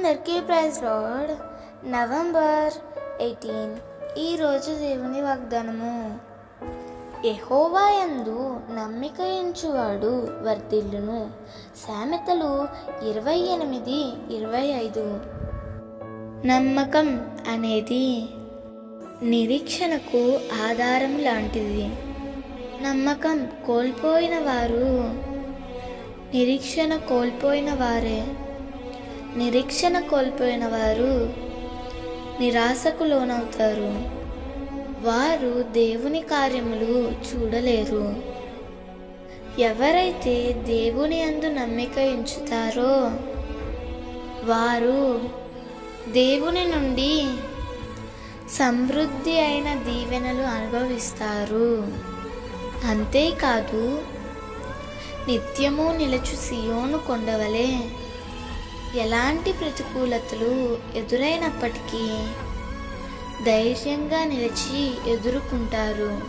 అందరికీ praise road November eighteen. ఈరోజు దేవుని వాగ్దానము. ఎహోవా యందు నమ్మిక ఎంచువాడు వర్ధిల్లును. సామెతలు ఇరవై ఎనిమిది ఇరవై ఐదు. నమ్మకం అనేది నిరీక్షణకు ఆధారం లాంటిది. నమ్మకం కోల్పోయిన వారు నిరీక్షణ కోల్పోయిన వారే. నిరీక్షణ కోల్పోయిన వారు నిరాశకు లోనవుతారు వారు దేవుని కార్యములు చూడలేరు. ఎవరైతే దేవుని అందు నమ్మిక ఉంచుతారో వారు దేవుని నుండి సమృద్ధి అయిన దీవెనలు అనుభవిస్తారు. అంతేకాదు నిత్యము నిలచు సియోను కొండవలే ఎలాంటి ప్రతికూలతలు ఎదురైనప్పటికీ ధైర్యంగా నిలిచి ఎదుర్కొంటారు.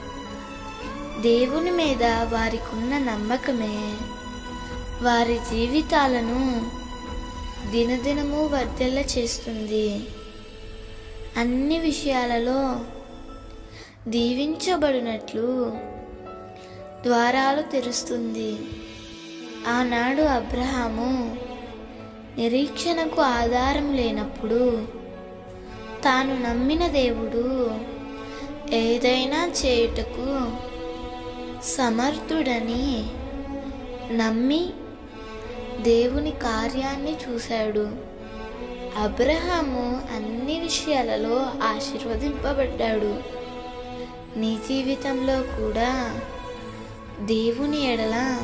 దేవుని మీద వారికున్న నమ్మకమే. వారి జీవితాలను దినదినము వర్ధెల్ల చేస్తుంది. అన్ని విషయాలలో దీవించబడినట్లు ద్వారాలు తెరుస్తుంది. ఆనాడు అబ్రహాము నిరీక్షణకు ఆధారం లేనప్పుడు తాను నమ్మిన దేవుడు ఏదైనా చేయుటకు సమర్థుడని నమ్మి దేవుని కార్యాన్ని చూశాడు. అబ్రహాము అన్ని విషయాలలో ఆశీర్వదింపబడ్డాడు. నీ జీవితంలో కూడా దేవుని ఎడల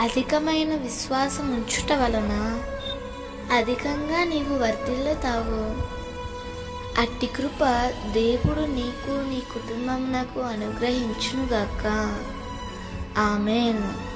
అధికమైన విశ్వాసం ఉంచుట వలన అధికంగా నీవు వర్ధిల్లుతావు అట్టి కృప దేవుడు నీకు నీ కుటుంబం నాకు అనుగ్రహించునుగాక. ఆమెను.